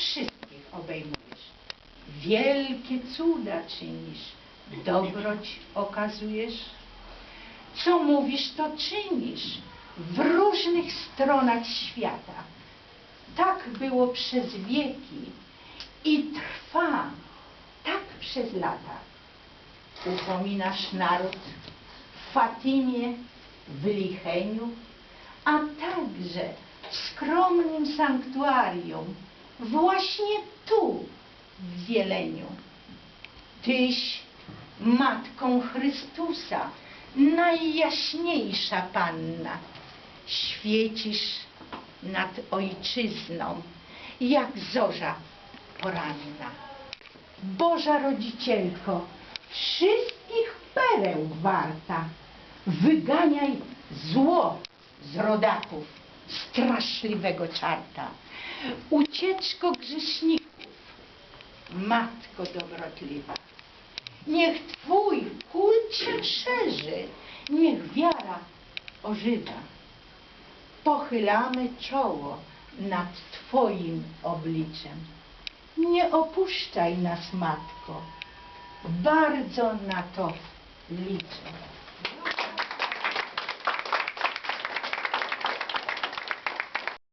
wszystkich obejmujesz. Wielkie cuda czynisz, dobroć okazujesz. Co mówisz, to czynisz w różnych stronach świata. Tak było przez wieki i trwa tak przez lata. Upominasz naród w Fatimie, w Licheniu, a także w skromnym sanktuarium, właśnie tu, w Zieleniu. Tyś Matką Chrystusa, najjaśniejsza Panna, świecisz nad Ojczyzną, jak zorza poranna. Boża Rodzicielko, wszystkich pereł warta, wyganiaj zło z rodaków straszliwego czarta. Ucieczko grzeszników, Matko dobrotliwa, niech Twój kult się szerzy, niech wiara ożywa. Pochylamy czoło nad Twoim obliczem. Nie opuszczaj nas, Matko, bardzo na to liczę.